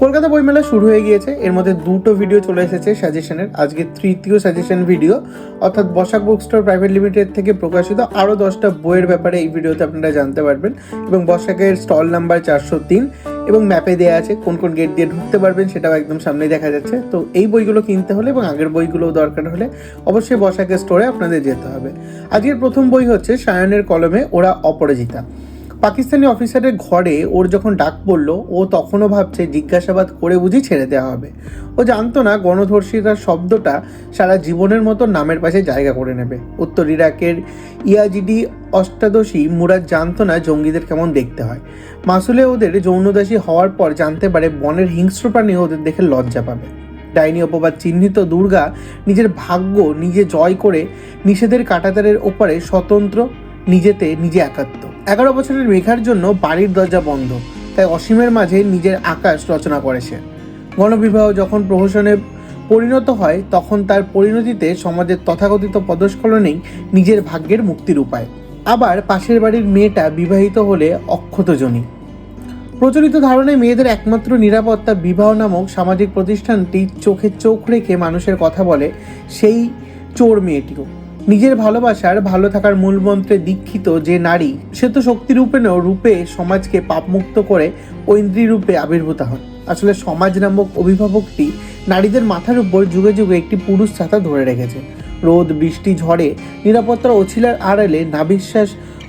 কলকাতা বইমেলা শুরু হয়ে গিয়েছে। এর মধ্যে দুটো ভিডিও চলে এসেছে সাজেশনের আজকে তৃতীয় সাজেশন ভিডিও অর্থাৎ Basak book store private limited থেকে প্রকাশিত আরও দশটা বইয়ের ব্যাপারে এই ভিডিওতে আপনারা জানতে পারবেন। এবং বসাকের স্টল নাম্বার চারশো তিন এবং ম্যাপে দেওয়া আছে কোন কোন গেট দিয়ে ঢুকতে পারবেন, সেটাও একদম সামনেই দেখা যাচ্ছে। তো এই বইগুলো কিনতে হলে এবং আগের বইগুলোও দরকার হলে অবশ্যই বসাকের স্টোরে আপনাদের যেতে হবে। আজকের প্রথম বই হচ্ছে সায়নের কলমে ওরা অপরাজিতা। পাকিস্তানি অফিসারের ঘরে ওর যখন ডাক পড়ল, ও তখনও ভাবছে জিজ্ঞাসাবাদ করে বুঝি ছেড়ে দেওয়া হবে। ও জানতো না গণধর্ষিতার শব্দটা সারা জীবনের মতো নামের পাশে জায়গা করে নেবে। উত্তর ইরাকের ইয়াজিডি অষ্টাদশী মুরাদ জানতো না জঙ্গিদের কেমন দেখতে হয়। মাসুলে ওদের যৌনদাসী হওয়ার পর জানতে পারে বনের হিংস্র প্রাণী ওদের দেখে লজ্জা পাবে। ডাইনি অপবাদ চিহ্নিত দুর্গা নিজের ভাগ্য নিজে জয় করে নিষেধের কাটাতারের ওপরে স্বতন্ত্র নিজেতে নিজে একাত্ম। এগারো বছরের মেঘার জন্য বাড়ির দরজা বন্ধ, তাই অসীমের মাঝে নিজের আকাশ রচনা করে সে। গণবিবাহ যখন প্রহসনে পরিণত হয়, তখন তার পরিণতিতে সমাজের তথাকথিত পদস্খলনেই নিজের ভাগ্যের মুক্তির উপায়। আবার পাশের বাড়ির মেয়েটা বিবাহিত হলে অক্ষতজনী প্রচলিত ধারণায় মেয়েদের একমাত্র নিরাপত্তা বিবাহ নামক সামাজিক প্রতিষ্ঠানটি চোখে চোখ রেখে মানুষের কথা বলে সেই চোর মেয়েটিও। নিজের ভালোবাসার ভালো থাকার মূলমন্ত্রে দীক্ষিত যে নারী, সে তো শক্তিরূপেণও রূপে সমাজকে পাপমুক্ত করে ঐন্দ্রী রূপে আবির্ভূত হন। আসলে সমাজ নামক অভিভাবকটি নারীদের মাথার উপর যুগে যুগে একটি পুরুষ ছাতা ধরে রেখেছে। রোদ, বৃষ্টি, ঝড়ে নিরাপত্তার অছিলার আড়ালে নাবিশ্বাস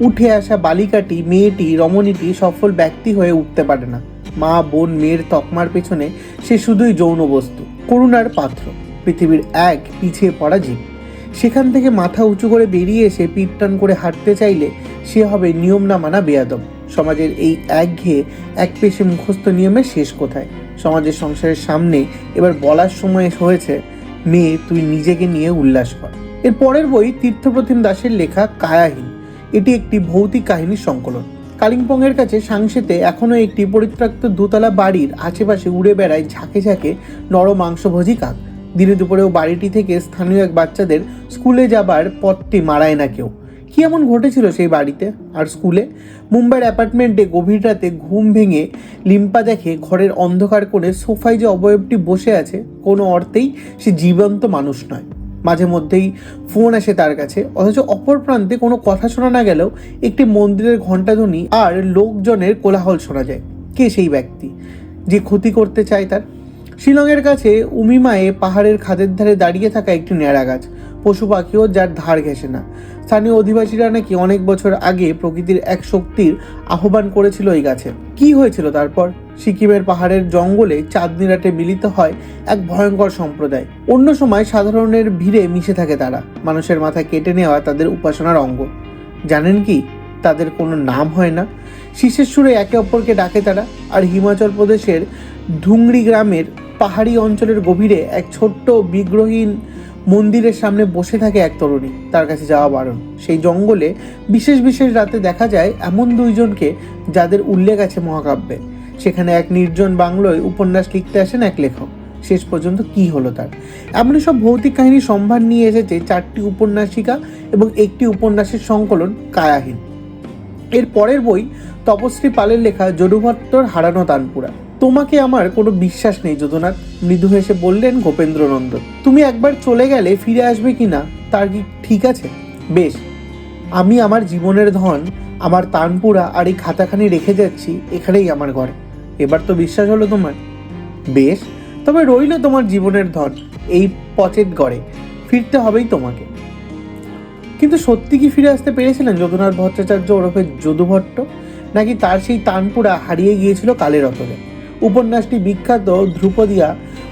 উঠে আসা বালিকাটি, মেয়েটি, রমণীটি সফল ব্যক্তি হয়ে উঠতে পারে না। মা, বোন, মেয়ের তকমার পেছনে সে শুধুই যৌন বস্তু, করুণার পাত্র। পৃথিবীর এক পিছিয়ে পড়া জীব। সেখান থেকে মাথা উঁচু করে বেরিয়ে এসে পিঠ টান করে হাঁটতে চাইলে সে হবে নিয়ম না মানা বেয়াদব। সমাজের এই একঘেয়ে, এক পেশে মুখস্থ নিয়মের শেষ কোথায়? সমাজের সংসারের সামনে এবার বলার সময় হয়েছে, মেয়ে, তুই নিজেকে নিয়ে উল্লাস কর। এর পরের বই তীর্থপ্রতিম দাসের লেখা কায়াহীন এটি একটি ভৌতিক কাহিনীর সংকলন। কালিম্পংয়ের কাছে সাংসেতে এখনও একটি পরিত্যক্ত দোতলা বাড়ির আশেপাশে উড়ে বেড়ায় ঝাঁকে ঝাঁকে নর মাংসভোজী কাক। দিনে দুপুরেও বাড়িটি থেকে স্থানীয় এক বাচ্চাদের স্কুলে যাবার পথটি মারায় না কেউ। কি এমন ঘটেছিল সেই বাড়িতে? আর স্কুলে? মুম্বাইয়ের অ্যাপার্টমেন্টে গভীর রাতে ঘুম ভেঙে লিম্পা দেখে ঘরের অন্ধকার কোণে সোফায় যে অবয়বটি বসে আছে, কোনো অর্থেই সে জীবন্ত মানুষ নয়। মাঝে মধ্যেই ফোন আসে তার কাছে, অথচ অপর প্রান্তে কোনো কথা শোনা না গেলেও একটি মন্দিরের ঘণ্টাধ্বনি আর লোকজনের কোলাহল শোনা যায়। কে সেই ব্যক্তি? যে ক্ষতি করতে চায় তার? শিলংয়ের কাছে উমিমায়ে পাহাড়ের খাদের ধারে দাঁড়িয়ে থাকা একটি ন্যাড়া গাছ, পশু পাখিও যার ধার ঘেঁষে না। স্থানীয় অধিবাসীরা নাকি অনেক বছর আগে প্রকৃতির এক শক্তির আহ্বান করেছিল এই গাছে। কি হয়েছিল তারপর? সিকিমের পাহাড়ের জঙ্গলে চাঁদনি রাতে মিলিত হয় এক ভয়ঙ্কর সম্প্রদায়। অন্য সময় সাধারণের ভিড়ে মিশে থাকে তারা। মানুষের মাথা কেটে নেওয়া তাদের উপাসনার অঙ্গ। জানেন কি? তাদের কোনো নাম হয় না। শীষের সুরে একে অপরকে ডাকে তারা। আর হিমাচল প্রদেশের ধুংরি গ্রামের পাহাড়ি অঞ্চলের গভীরে এক ছোট্ট বিগ্রহীন মন্দিরের সামনে বসে থাকে এক তরুণী। তার কাছে যাওয়া বারণ। সেই জঙ্গলে বিশেষ বিশেষ রাতে দেখা যায় এমন দুইজনকে যাদের উল্লেখ আছে মহাকাব্যে। সেখানে এক নির্জন বাংলোয় উপন্যাস লিখতে আসেন এক লেখক। শেষ পর্যন্ত কি হলো তার? এমনই সব ভৌতিক কাহিনীর সম্ভার নিয়ে এসেছে চারটি উপন্যাসিকা এবং একটি উপন্যাসের সংকলন কায়াহীন। এর পরের বই তপশ্রী পালের লেখা যদুভট্টর হারানো তানপুরা। তোমাকে আমার কোনো বিশ্বাস নেই, যদুনাথ। মৃদু হেসে বললেন, গোপেন্দ্রনন্দ, তুমি একবার চলে গেলে ফিরে আসবে কি না? তার কি ঠিক আছে? বেশ, আমি আমার জীবনের ধন, আমার তানপুরা আর এই খাতাখানি রেখে যাচ্ছি এখানেই আমার ঘরে। এবার তো বিশ্বাস হলো তোমার? বেশ, তবে রইল তোমার জীবনের ধন, এই পচের গড়ে। ফিরতে হবেই তোমাকে। কিন্তু সত্যি কি ফিরে আসতে পেরেছিলেন যদুনাথ ভট্টাচার্য ওরফে যদুভট্ট? নাকি তার সেই তানপুরা হারিয়ে গিয়েছিল কালের অতলে? উপন্যাসটি বিখ্যাত ধ্রুপদিয়া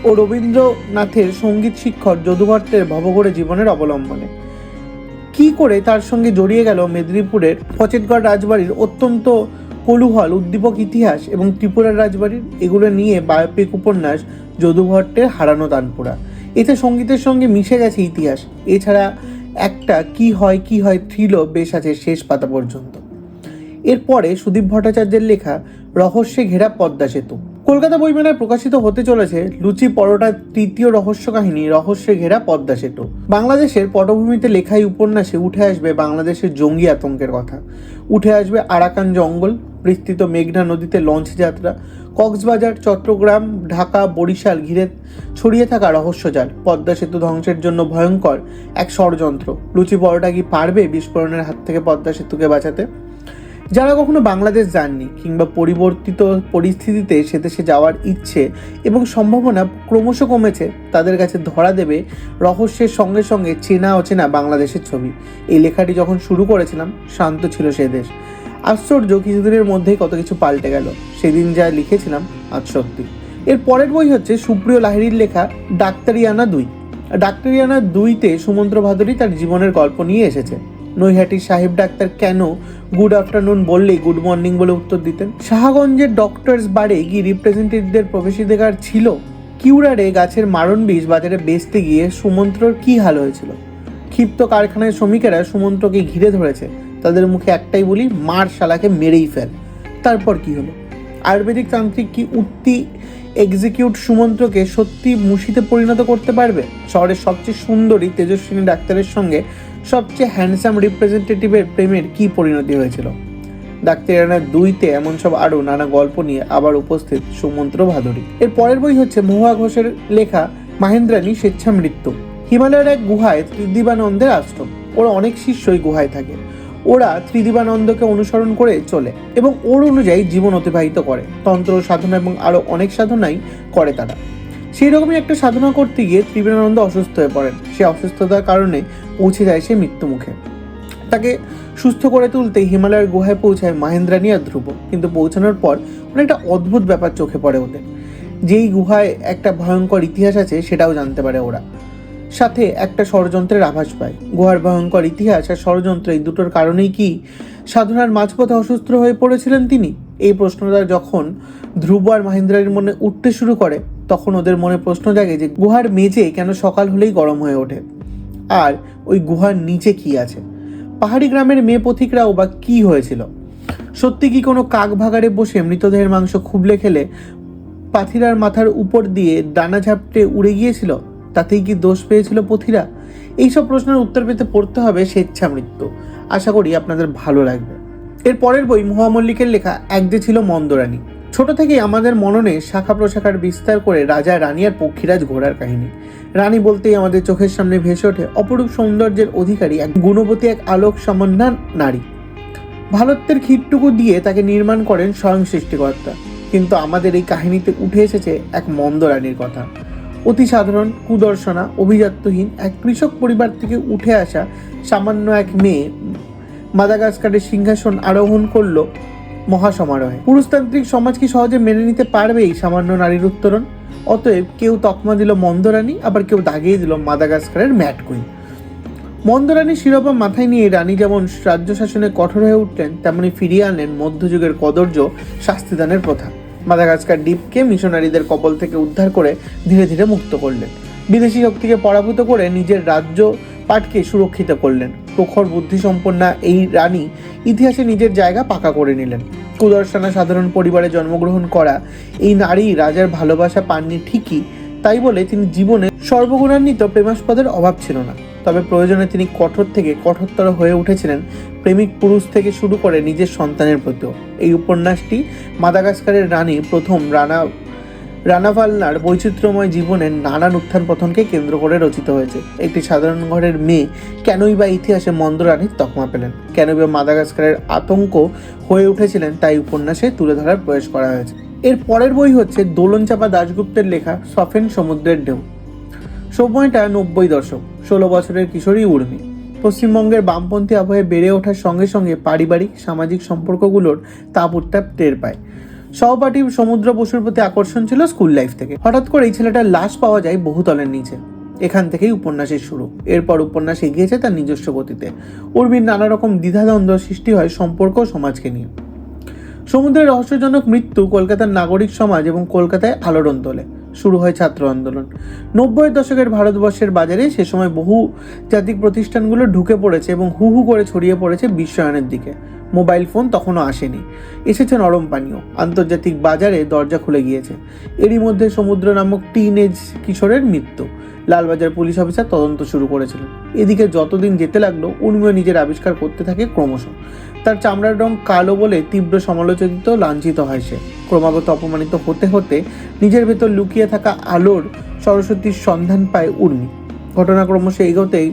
ও রবীন্দ্রনাথের সংগীত শিক্ষক যদুভট্টের ভবঘরে জীবনের অবলম্বনে। কি করে তার সঙ্গে জড়িয়ে গেল মেদিনীপুরের ফচেটগড় রাজবাড়ির অত্যন্ত কলুহল, উদ্দীপক ইতিহাস এবং ত্রিপুরার রাজবাড়ির এগুলো নিয়ে বায়োপিক উপন্যাস যদুভট্টের হারানো তানপুরা এতে সঙ্গীতের সঙ্গে মিশে গেছে ইতিহাস। এছাড়া একটা কি হয় কি হয় থ্রিল বেশ আছে শেষ পাতা পর্যন্ত। এরপরে সুদীপ ভট্টাচার্যের লেখা রহস্যে ঘেরা পদ্মা সেতু। কলকাতা বইমেলায় প্রকাশিত হতে চলেছে লুচি পরোটার তৃতীয় রহস্য কাহিনী, রহস্যে ঘেরা পদ্মা সেতু। বাংলাদেশের পটভূমিতে লেখাই উপন্যাসে উঠে আসবে বাংলাদেশের জঙ্গি আতঙ্কের কথা। উঠে আসবে আরাকান জঙ্গল, বিস্তৃত মেঘনা নদীতে লঞ্চ যাত্রা, কক্সবাজার, চট্টগ্রাম, ঢাকা, বরিশাল ঘিরে ছড়িয়ে থাকা রহস্যজাল পদ্মা সেতু ধ্বংসের জন্য ভয়ঙ্কর এক ষড়যন্ত্র। লুচি পরোটা কি পারবে বিস্ফোরণের হাত থেকে পদ্মা সেতুকে বাঁচাতে? যারা কখনো বাংলাদেশ যাননি কিংবা পরিবর্তিত পরিস্থিতিতে সে দেশে যাওয়ার ইচ্ছে এবং সম্ভাবনা ক্রমশ কমেছে, তাদের কাছে ধরা দেবে রহস্যের সঙ্গে সঙ্গে চেনা অচেনা বাংলাদেশের ছবি। এই লেখাটি যখন শুরু করেছিলাম, শান্ত ছিল সে দেশ। আশ্চর্য, কিছুদিনের মধ্যেই কত কিছু পাল্টে গেল। সেদিন যা লিখেছিলাম, আজ সত্যি। এর পরের বই হচ্ছে সুপ্রিয় লাহিড়ির লেখা ডাক্তারিয়ানা দুই। ডাক্তারিয়ানা দুইতে সুমন্ত্র ভাদুরী তার জীবনের গল্প নিয়ে এসেছে। নৈহাটির সাহেব ডাক্তার কেন গুড আফটারনুন বললেই গুড মর্নিং বলে উত্তর দিতেন? শাহগঞ্জের ডক্টরস বারে কি রিপ্রেজেন্টেটিভদের প্রবেশাধিকার ছিল। কিউরারে গাছের মারণ বীজ বাজারে বেচতে গিয়ে সুমন্ত্রর কি হাল হয়েছিল? ক্ষিপ্ত কারখানায় শ্রমিকেরা সুমন্ত্রকে ঘিরে ধরেছে। তাদের মুখে একটাই বলি, মার শালাকে মেরেই ফেল। তারপর কি হলো? আয়ুর্বেদিক তান্ত্রিক কি উত্তি এক্সিকিউট সুমন্ত্রকে সত্যি মুশিতে পরিণত করতে পারবে? শহরের সবচেয়ে সুন্দরী তেজস্বিনী ডাক্তারের সঙ্গে সবচেয়ে হ্যান্ডসাম রিপ্রেজেন্টেটিভের প্রেমের কি পরিণতি হয়েছিল? ডাক্তারিয়ানা দুইতে এমন সব আরও নানা গল্প নিয়ে আবার উপস্থিত সুমন্ত্র ভাদুরী। এর পরের বই হচ্ছে মহুয়া ঘোষের লেখা মাহেন্দ্রানী স্বেচ্ছামৃত্যু হিমালয়ের এক গুহায় ত্রিদিবানন্দের আশ্রম। ওরা অনেক শিষ্যই গুহায় থাকে। ওরা ত্রিদিবানন্দকে অনুসরণ করে চলে এবং ওর অনুযায়ী জীবন অতিবাহিত করে। তন্ত্র সাধনা এবং আরও অনেক সাধনাই করে তারা। সেই রকমই একটা সাধনা করতে গিয়ে ত্রিবেণানন্দ অসুস্থ হয়ে পড়েন। সে অসুস্থতার কারণে পৌঁছে যায় সে মৃত্যুমুখে। তাকে সুস্থ করে তুলতে হিমালয়ের গুহায় পৌঁছায় মাহেন্দ্রানী আর ধ্রুব। কিন্তু পৌঁছানোর পর অনেকটা অদ্ভুত ব্যাপার চোখে পড়ে ওদের। যেই গুহায় একটা ভয়ঙ্কর ইতিহাস আছে সেটাও জানতে পারে ওরা। সাথে একটা ষড়যন্ত্রের আভাস পায়। গুহার ভয়ঙ্কর ইতিহাস আর ষড়যন্ত্র এই দুটোর কারণেই কি সাধনার মাঝপথে অসুস্থ হয়ে পড়েছিলেন তিনি? এই প্রশ্নটা যখন ধ্রুব আর মাহেন্দ্রার মনে উঠতে শুরু করে তখন ওদের মনে প্রশ্ন জাগে যে গুহার মেঝে কেন সকাল হলেই গরম হয়ে ওঠে? আর ওই গুহার নিচে কি আছে? পাহাড়ি গ্রামের মেয়ে পথিকরাও বা কি হয়েছিল? সত্যি কি কোনো কাক ভাগাড়ে বসে মৃতদেহের মাংস খুবলে খেলে পাথিরার মাথার উপর দিয়ে দানা ঝাপটে উড়ে গিয়েছিল? তাতেই কি দোষ পেয়েছিল পথিরা? এইসব প্রশ্নের উত্তর পেতে পড়তে হবে স্বেচ্ছা মৃত্যু আশা করি আপনাদের ভালো লাগবে। এর পরের বই মহামল্লিকের লেখা এক যে ছিল মন্দরানী ছোট থেকেই আমাদের মননে শাখা প্রশাখার বিস্তার করে রাজা রানী আর পক্ষীরাজ ঘোড়ার কাহিনী। রানী বলতেই আমাদের চোখের সামনে ভেসে ওঠে অপরূপ সৌন্দর্যের অধিকারী এক গুণবতী এক আলোক সমন্বা নারী। ভারতের ক্ষীরটুকু দিয়ে তাকে নির্মাণ করেন স্বয়ং সৃষ্টিকর্তা। কিন্তু আমাদের এই কাহিনীতে উঠে এসেছে এক মন্দ রানীর কথা। অতি সাধারণ, কুদর্শনা অভিজাত্যহীন এক কৃষক পরিবার থেকে উঠে আসা সামান্য এক মেয়ে মাদাগাস্কারের সিংহাসন আরোহণ করল মহাসমারোহে। পুরুষতান্ত্রিক সমাজ কি সহজে মেনে নিতে পারবে এই সামান্য নারীর উত্তরণ? অতএব কেউ তকমা দিল মন্দরানী, আবার কেউ দাগিয়ে দিল মাদাগাস্কারের ম্যাট কুইন। মন্দরানী শিরোপা মাথায় নিয়ে রানী যেমন রাজ্য শাসনে কঠোর হয়ে উঠলেন, তেমনি ফিরিয়ে আনলেন মধ্যযুগের কদর্য শাস্তিদানের প্রথা। মাদাগাস্কার দ্বীপকে মিশনারিদের কবল থেকে উদ্ধার করে ধীরে ধীরে মুক্ত করলেন। বিদেশি শক্তিকে পরাভূত করে নিজের রাজ্য পাটকে সুরক্ষিত করলেন। প্রখর বুদ্ধিসম্পন্না এই রানী ইতিহাসে নিজের জায়গা পাকা করে নিলেন। কুদর্শনা সাধারণ পরিবারে জন্মগ্রহণ করা এই নারী রাজার ভালোবাসা পাননি ঠিকই, তাই বলে তিনি জীবনে সর্বগুণান্বিত প্রেমাস্পদের অভাব ছিল না। তবে প্রয়োজনে তিনি কঠোর থেকে কঠোরতর হয়ে উঠেছিলেন, প্রেমিক পুরুষ থেকে শুরু করে নিজের সন্তানের প্রতিও। এই উপন্যাসটি মাদাগাস্কারের রানী প্রথম রানা রানাভালনার বৈচিত্র্যময় জীবনের নানান উত্থান পথনকে কেন্দ্র করে রচিত হয়েছে। একটি সাধারণ ঘরের মেয়ে কেনই বা ইতিহাসে মন্দ রানীর তকমা পেলেন? কেনই বা মাদাগাস্কারের আতঙ্ক হয়ে উঠেছিলেন তাই উপন্যাসে তুলে ধরার প্রয়াস করা হয়েছে। এর পরের বই হচ্ছে দোলনচাপা দাশগুপ্তের লেখা সফেন সমুদ্রের ঢেউ। সময়টা নব্বই দশক, ষোলো বছরের কিশোরী উর্মি। পশ্চিমবঙ্গের বামপন্থী আবহে বেড়ে ওঠার সঙ্গে সঙ্গে পারিবারিক, সামাজিক সম্পর্কগুলোর তাপ উত্তাপ টের পায়। সহপাঠী সমুদ্র বসুর প্রতি আকর্ষণ ছিল স্কুল লাইফ থেকে। হঠাৎ করে এই ছেলেটার লাশ পাওয়া যায় বহুতলের নিচে। এখান থেকেই উপন্যাসের শুরু। এরপর উপন্যাস এগিয়েছে তার নিজস্ব গতিতে। উর্মির নানা রকম দ্বিধাদ্বন্দ্ব সৃষ্টি হয় সম্পর্ক সমাজকে নিয়ে। সমুদ্রের রহস্যজনক মৃত্যু কলকাতার নাগরিক সমাজ এবং কলকাতায় আলোড়ন তোলে। শুরু হয় ছাত্র আন্দোলন। নব্বই দশকের ভারতবর্ষের বাজারে সে সময় বহু জাতিক প্রতিষ্ঠানগুলো ঢুকে পড়েছে এবং হু হু করে ছড়িয়ে পড়েছে বিশ্বায়নের দিকে। মোবাইল ফোন তখনও আসেনি। এসেছে নরম পানীয়। আন্তর্জাতিক বাজারে দরজা খুলে গিয়েছে। এরই মধ্যে সমুদ্র নামক টিন এজ কিশোরের মৃত্যু। লালবাজার পুলিশ অফিসার তদন্ত শুরু করেছিলেন। এদিকে যতদিন যেতে লাগল, উর্মিও নিজের আবিষ্কার করতে থাকে ক্রমশ। তার চামড়ার রং কালো বলে তীব্র সমালোচিত, লাঞ্ছিত হয় সে। ক্রমাগত অপমানিত হতে হতে নিজের ভেতর লুকিয়ে থাকা আলোর সরস্বতীর সন্ধান পায় উর্মি। ঘটনা ক্রমশ এগোতেই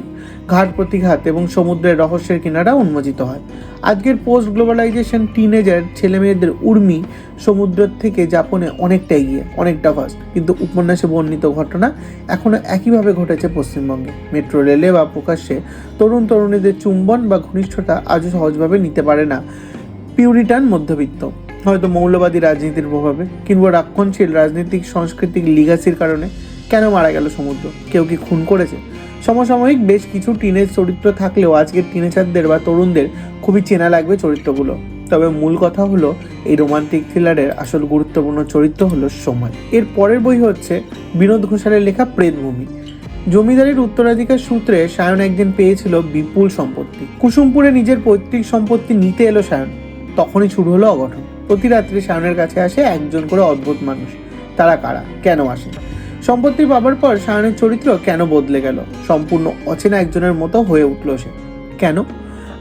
ঘাট প্রতিঘাত এবং সমুদ্রের রহস্যের কিনারা উন্মোচিত হয়। আজকের পোস্ট গ্লোবালাইজেশন টিনেজার ছেলে মেয়েদের উর্মি সমুদ্রের থেকে যাপনে অনেকটা এগিয়ে, অনেকটা ফাস্ট কিন্তু উপন্যাসে বর্ণিত ঘটনা এখনও একইভাবে ঘটেছে পশ্চিমবঙ্গে। মেট্রো রেলে বা প্রকাশ্যে তরুণ তরুণীদের চুম্বন বা ঘনিষ্ঠতা আজও সহজভাবে নিতে পারে না পিউরিটান মধ্যবিত্ত। হয়তো মৌলবাদী রাজনীতির প্রভাবে কিংবা রক্ষণশীল রাজনৈতিক, সাংস্কৃতিক লিগাসির কারণে কেন মারা গেল সমুদ্র? কেউ কি খুন করেছে? সমসাময়িক বেশ কিছু টিনের চরিত্র থাকলেও আজকের টিনেজারদের বা তরুণদের খুবই চেনা লাগবে চরিত্রগুলো। তবে মূল কথা হলো, এই রোমান্টিক থ্রিলারের আসল গুরুত্বপূর্ণ চরিত্র হলো সময় এর পরের বই হচ্ছে বিনোদ ঘোষালের লেখা প্রেতভূমি। জমিদারির উত্তরাধিকার সূত্রে সায়ন একদিন পেয়েছিল বিপুল সম্পত্তি। কুসুমপুরে নিজের পৈতৃক সম্পত্তি নিতে এলো সায়ন। তখনই শুরু হলো অঘটন। প্রতি রাত্রি সায়নের কাছে আসে একজন করে অদ্ভুত মানুষ। তারা কারা? কেন আসে? সম্পত্তি পাবার পর শাহানের চরিত্র কেন বদলে গেল? সম্পূর্ণ অচেনা একজনের মতো হয়ে উঠল সে। কেন?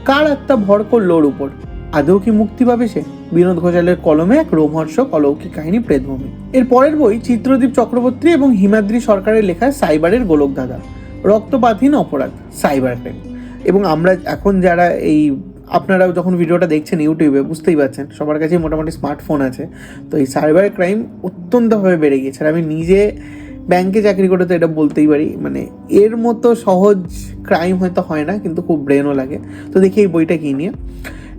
কার আত্মা ভর করল ওর উপর? আদৌ কি মুক্তি পাবে সে? বিনোদ ঘোষালের কলমে এক রোমহর্ষক অলৌকিক কাহিনী প্রেতভূমি। এর পরের বই চিত্রদীপ চক্রবর্তী এবং হিমাদ্রি সরকারের লেখা সাইবারের গোলক দাদা। রক্তপাতহীন অপরাধ, সাইবার ক্রাইম। এবং আমরা এখন যারা এই আপনারাও যখন ভিডিওটা দেখছেন ইউটিউবে, বুঝতেই পারছেন, সবার কাছেই মোটামুটি স্মার্টফোন আছে। তো এই সাইবার ক্রাইম অত্যন্তভাবে বেড়ে গিয়েছে। আমি নিজে ব্যাংকে চাকরি করে তো এটা বলতেই পারি মানে এর মতো সহজ ক্রাইম হয়তো হয় না, কিন্তু খুব ব্রেনও লাগে। তো দেখি এই বইটা কি নিয়ে।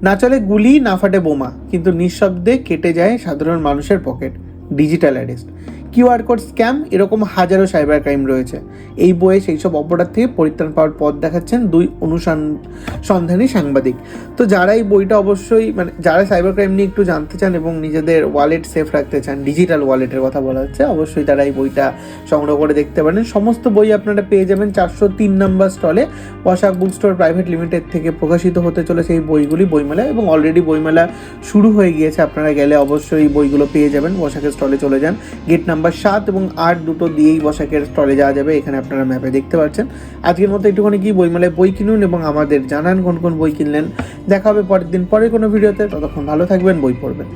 না চলে গুলি, না ফাটে বোমা, কিন্তু নিঃশব্দে কেটে যায় সাধারণ মানুষের pocket digital arrest QR code scam, এরকম হাজারো সাইবার ক্রাইম রয়েছে। এই বইয়ে সেই সব অপরাধ থেকে পরিত্রাণ পাওয়ার পথ দেখাচ্ছেন দুই অনুসন্ধানী সাংবাদিক। তো যারা এই বইটা অবশ্যই মানে যারা সাইবার ক্রাইম নিয়ে একটু জানতে চান এবং নিজেদের ওয়ালেট সেফ রাখতে চান ডিজিটাল ওয়ালেটের কথা বলা হচ্ছে, অবশ্যই তারা এই বইটা সংগ্রহ করে দেখতে পারেন। সমস্ত বই আপনারা পেয়ে যাবেন চারশো তিন নম্বর স্টলে। পোশাক বুক স্টোর প্রাইভেট লিমিটেড থেকে প্রকাশিত হতে চলেছে এই বইগুলি, বইমেলা, এবং অলরেডি বইমেলা শুরু হয়ে গিয়েছে। আপনারা গেলে অবশ্যই বইগুলো পেয়ে যাবেন। পোশাকের স্টলে চলে যান। গেট নাম্বার সাত এবং আট দুটো দিয়েই বসাকের স্টলে যাওয়া যাবে, এখানে আপনারা ম্যাপে দেখতে পাচ্ছেন। আজকের মতো একটুখানি কি বইমেলায় বই কিনুন এবং আমাদের জানান কোন কোন বই কিনলেন। দেখা হবে পরের দিন পরে কোনো ভিডিওতে, ততক্ষণ ভালো থাকবেন, বই পড়বেন।